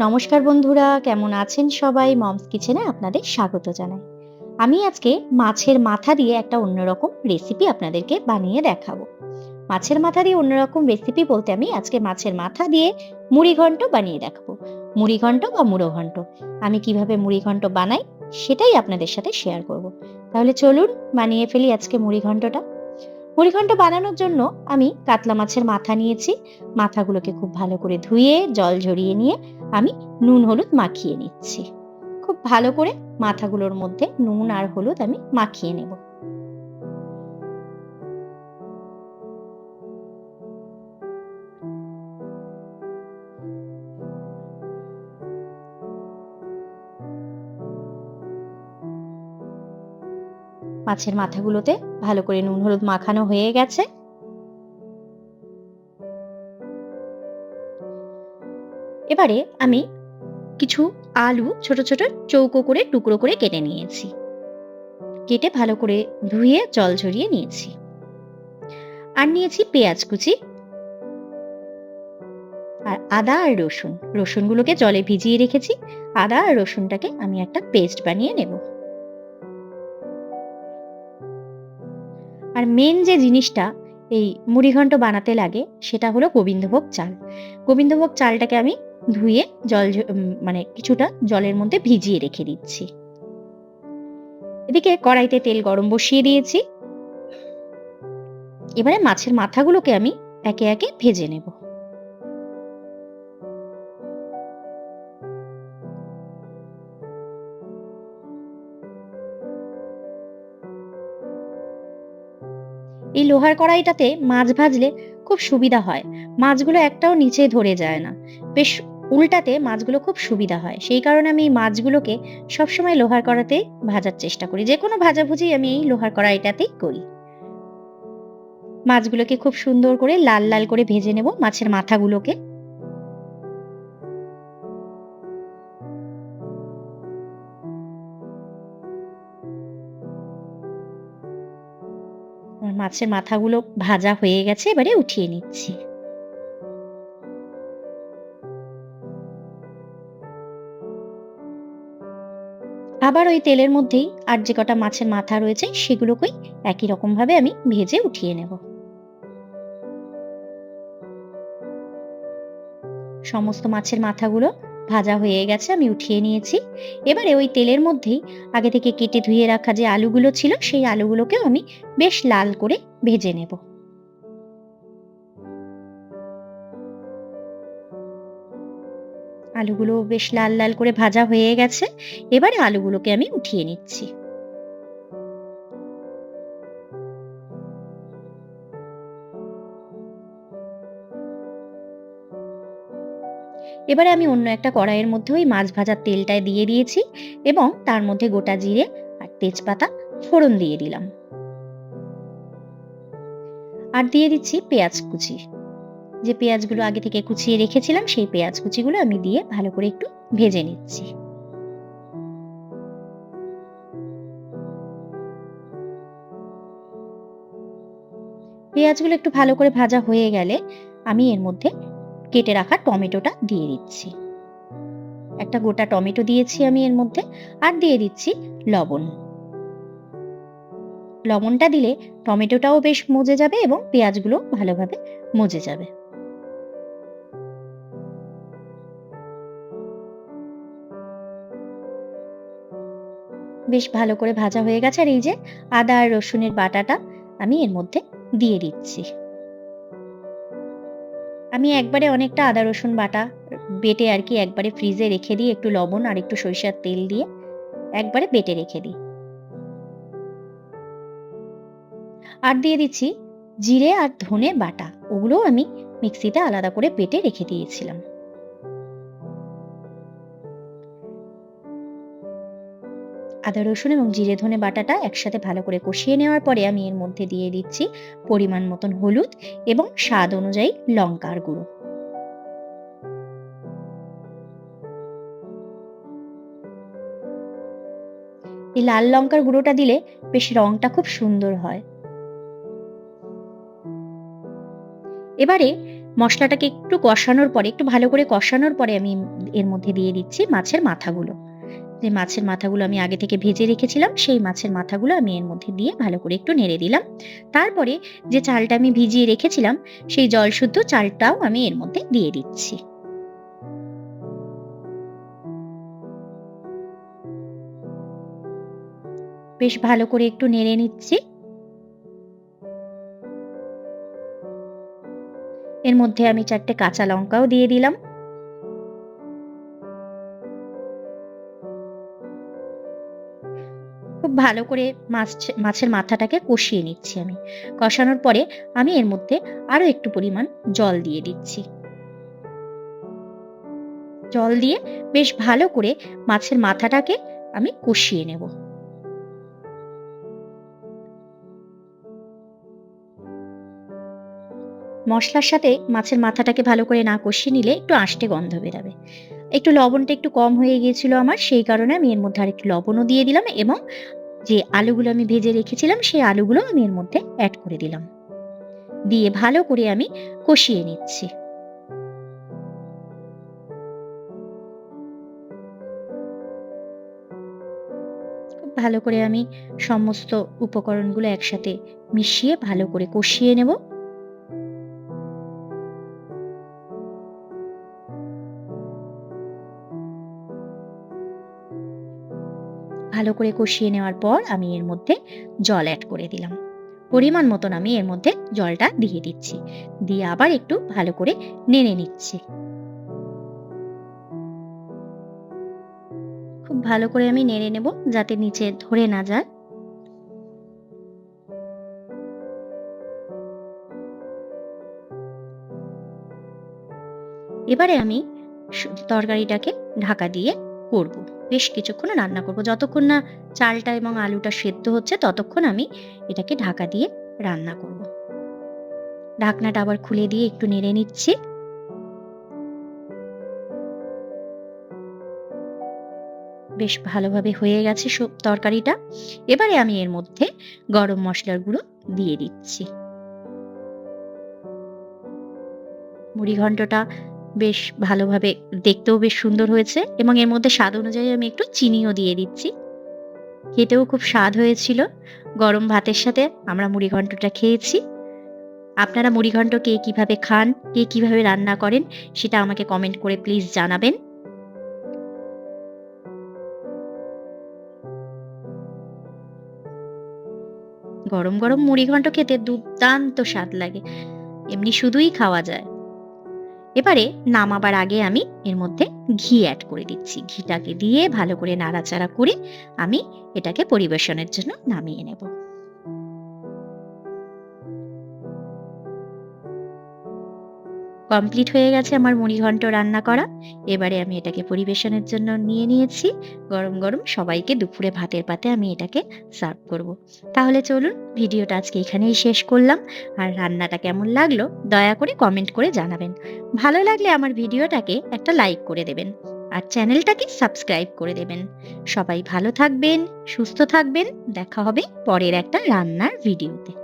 নমস্কার বন্ধুরা, কেমন আছেন সবাই? মমস কিচেনে আপনাদের স্বাগত জানাই। আমি আজকে মাছের মাথা দিয়ে একটা অন্যরকম রেসিপি আপনাদেরকে বানিয়ে দেখাবো। মাছের মাথা দিয়ে অন্যরকম রেসিপি বলতে আমি আজকে মাছের মাথা দিয়ে মুড়ি ঘন্ট বানিয়ে দেখাবো। মুড়ি ঘন্ট বা মুড়ো ঘন্ট। আমি কীভাবে মুড়ি ঘন্ট বানাই সেটাই আপনাদের সাথে শেয়ার করব। তাহলে চলুন বানিয়ে ফেলি আজকে মুড়ি ঘন্টটা। মুড়িঘণ্ট বানানোর জন্য আমি কাতলা মাছের মাথা নিয়েছি। মাথাগুলোকে খুব ভালো করে ধুয়ে, জল ঝরিয়ে নিয়ে আমি নুন, হলুদ মাখিয়ে নিচ্ছি। খুব ভালো করে মাথাগুলোর মধ্যে নুন আর হলুদ আমি মাখিয়ে নেব। মাছের মাথাগুলোতে ভালো করে নুন, হলুদ মাখানো হয়ে গেছে। এবারে আমি কিছু আলু ছোট ছোট চৌকো করে, টুকরো করে কেটে নিয়েছি। কেটে ভালো করে ধুয়ে জল ঝরিয়ে নিয়েছি। আর নিয়েছি পেঁয়াজ কুচি আর আদা আর রসুন। রসুনগুলোকে জলে ভিজিয়ে রেখেছি। আদা আর রসুনটাকে আমি একটা পেস্ট বানিয়ে নেব। আর মেন যে জিনিসটা এই মুড়িঘণ্ট বানাতে লাগে, সেটা হলো গোবিন্দভোগ চাল। গোবিন্দভোগ চালটাকে আমি ধুয়ে জল মানে কিছুটা জলের মধ্যে ভিজিয়ে রেখে দিচ্ছি। এদিকে কড়াইতে তেল গরম বসিয়ে দিয়েছি। এবারে মাছের মাথাগুলোকে আমি একে একে ভেজে নেব। এই লোহার কড়াইটাতে মাছ ভাজলে খুব সুবিধা হয়। মাছগুলো একটাও নিচে ধরে যায় না। বেশ উল্টাতে মাছগুলো খুব সুবিধা হয়। সেই কারণে আমি এই মাছগুলোকে সবসময় লোহার কড়াতে ভাজার চেষ্টা করি। যে কোনো ভাজাভুজি আমি এই লোহার কড়াইটাতেই করি। মাছগুলোকে খুব সুন্দর করে লাল লাল করে ভেজে নেব। মাছের মাথাগুলোকে মাছের মাথাগুলো ভাজা হয়ে গেছে, এবারে উঠিয়ে নিচ্ছি। আবার ওই তেলের মধ্যেই আর যে কটা মাছের মাথা রয়েছে, সেগুলোকেই একই রকম ভাবে আমি ভেজে উঠিয়ে নেব। সমস্ত মাছের মাথাগুলো ভাজা হয়ে গেছে, আমি উঠিয়ে নিয়েছি। এবারে ওই তেলের মধ্যেই আগে থেকে কেটে ধুয়ে রাখা যে আলুগুলো ছিল, সেই আলুগুলোকেও আমি বেশ লাল করে ভেজে নেব। আলুগুলো বেশ লাল লাল করে ভাজা হয়ে গেছে, এবারে আলুগুলোকে আমি উঠিয়ে নিচ্ছি। এবারে আমি অন্য একটা কড়াইয়ের মধ্যে ওই মাছ ভাজার তেলটায় দিয়ে দিয়েছি এবং তার মধ্যে গোটা জিরে আর তেজপাতা ফোড়ন দিয়ে দিলাম। আর দিয়ে দিচ্ছি পেঁয়াজ কুচি। যে পেঁয়াজগুলো আগে থেকে কুচিয়ে রেখেছিলাম, সেই পেঁয়াজ কুচিগুলো আমি দিয়ে ভালো করে একটু ভেজে নিচ্ছি। পেঁয়াজগুলো একটু ভালো করে ভাজা হয়ে গেলে আমি এর মধ্যে কেটে রাখা টমেটোটা দিয়ে দিচ্ছি। একটা গোটা টমেটো দিয়েছি আমি এর মধ্যে আর দিয়ে দিচ্ছি লবণ। লবণটা দিলে টমেটোটাও বেশ মজে যাবে এবং পেঁয়াজগুলো ভালোভাবে মজে যাবে। বেশ ভালো করে ভাজা হয়ে গেছে আর এই যে আদা আর রসুনের বাটাটা আমি এর মধ্যে দিয়ে দিচ্ছি। আমি একবারে অনেকটা আদা, রসুন বাটা বেটে আর কি একবারে ফ্রিজে রেখে দিই, একটু লবণ আর একটু সরিষার তেল দিয়ে একবারে বেটে রেখে দিই। আর দিয়ে দিচ্ছি জিরে আর ধনে বাটা, ওগুলোও আমি মিক্সিতে আলাদা করে বেটে রেখে দিয়েছিলাম। আদা, রসুন এবং জিরে, ধনে বাটাটা একসাথে ভালো করে কষিয়ে নেওয়ার পরে আমি এর মধ্যে দিয়ে দিচ্ছি পরিমাণ মতন হলুদ এবং স্বাদ অনুযায়ী লঙ্কার গুঁড়ো। এই লাল লঙ্কার গুঁড়োটা দিলে বেশ রংটা খুব সুন্দর হয়। এবারে মশলাটাকে একটু কষানোর পরে, একটু ভালো করে কষানোর পরে আমি এর মধ্যে দিয়ে দিচ্ছি মাছের মাথাগুলো। যে মাছের মাথাগুলো আমি আগে থেকে ভেজে রেখেছিলাম, সেই মাছের মাথাগুলো আমি এর মধ্যে দিয়ে ভালো করে একটু নেড়ে দিলাম। তারপরে যে চালটা আমি ভিজিয়ে রেখেছিলাম, সেই জল শুদ্ধ চালটাও আমি এর মধ্যে দিয়ে দিচ্ছি। বেশ ভালো করে একটু নেড়ে নিচ্ছি। এর মধ্যে আমি চারটে কাঁচা লঙ্কাও দিয়ে দিলাম। ভালো করে মাছ, মাছের মাথাটাকে কষিয়ে নিচ্ছি আমি। কষানোর পরে আমি এর মধ্যে আরও একটু পরিমাণ জল দিয়ে দিচ্ছি। জল দিয়ে বেশ ভালো করে মাছের মাথাটাকে আমি কষিয়ে নেব। মশলার সাথে মাছের মাথাটাকে ভালো করে না কষিয়ে নিলে একটু আষ্টে গন্ধ বেরাবে। একটু লবণটা একটু কম হয়ে গিয়েছিল আমার, সেই কারণে আমি এর মধ্যে আরেকটু লবণও দিয়ে দিলাম এবং যে আলুগুলো আমি ভেজে রেখেছিলাম, সেই আলুগুলো আমি এর মধ্যে অ্যাড করে দিলাম। দিয়ে ভালো করে আমি কষিয়ে নিচ্ছি। ভালো করে আমি সমস্ত উপকরণগুলো একসাথে মিশিয়ে ভালো করে কষিয়ে নেব। ভালো করে কষিয়ে নেওয়ার পর আমি এর মধ্যে জল অ্যাড করে দিলাম। পরিমাণ মতন আমি এর মধ্যে জলটা দিয়ে দিচ্ছি। দিয়ে আবার একটু ভালো করে নেড়ে নিচ্ছি। খুব ভালো করে আমি নেড়ে নেব যাতে নিচে ধরে না যায়। এবারে আমি তরকারিটাকে ঢাকা দিয়ে করব। বেশ কিছুক্ষণ রান্না করব। যতক্ষণ না চালটা এবং আলুটা সেদ্ধ হচ্ছে, ততক্ষণ আমি এটাকে ঢাকা দিয়ে রান্না করব। ঢাকনাটা আবার খুলে দিয়ে একটু নেড়ে নিচ্ছি। বেশ ভালোভাবে হয়ে গেছে তরকারিটা। এবারে আমি এর মধ্যে গরম মশলার গুঁড়ো দিয়ে দিচ্ছি। মুড়ি ঘন্টটা বেশ ভালোভাবে দেখতেও বেশ সুন্দর হয়েছে এবং এর মধ্যে স্বাদ অনুযায়ী আমি একটু চিনিও দিয়ে দিচ্ছি। খেতেও খুব স্বাদ হয়েছিল। গরম ভাতের সাথে আমরা মুড়ি ঘন্টটা খেয়েছি। আপনারা মুড়ি ঘন্ট কে কীভাবে খান, কে কীভাবে রান্না করেন, সেটা আমাকে কমেন্ট করে প্লিজ জানাবেন। গরম গরম মুড়ি ঘন্ট খেতে দুর্দান্ত স্বাদ লাগে। এমনি শুধুই খাওয়া যায়। এবারে নামাবার আগে আমি এর মধ্যে ঘি অ্যাড করে দিচ্ছি। ঘিটাকে দিয়ে ভালো করে নাড়াচাড়া করে আমি এটাকে পরিবেশনের জন্য নামিয়ে নেব। কমপ্লিট হয়ে গেছে আমার মুড়িঘণ্ট রান্না করা। এবারে আমি এটাকে পরিবেশনের জন্য নিয়ে নিয়েছি। গরম গরম সবাইকে দুপুরে ভাতের পাতে আমি এটাকে সার্ভ করব। তাহলে চলুন, ভিডিওটা আজকে এখানেই শেষ করলাম। আর রান্নাটা কেমন লাগল, দয়া করে কমেন্ট করে জানাবেন। ভালো লাগলে আমার ভিডিওটাকে একটা লাইক করে দেবেন। আর চ্যানেলটাকে সাবস্ক্রাইব করে দেবেন। সবাই ভালো থাকবেন, সুস্থ থাকবেন। দেখা হবে পরের একটা রান্নার ভিডিওতে।